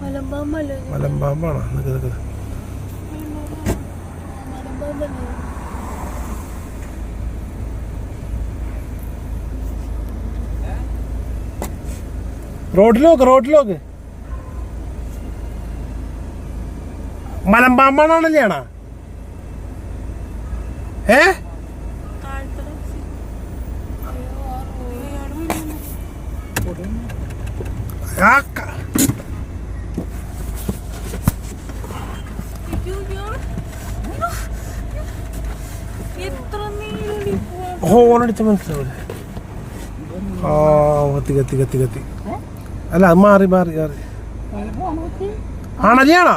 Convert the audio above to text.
മലമ്പാമ്പാണോ. നിക്ക് മലമ്പാമ്പല്ലേ റോഡിലോക്ക് റോഡിലോക്ക്. മലമ്പാമ്പാണോ ആണോ ഏ? ആ അടിച്ച മനസ്സിലാവില്ല ആ കത്തി കത്തി കത്തി കത്തി. അല്ല അത് മാറി മാറി മാറി. ആണല്ലേ ആണോ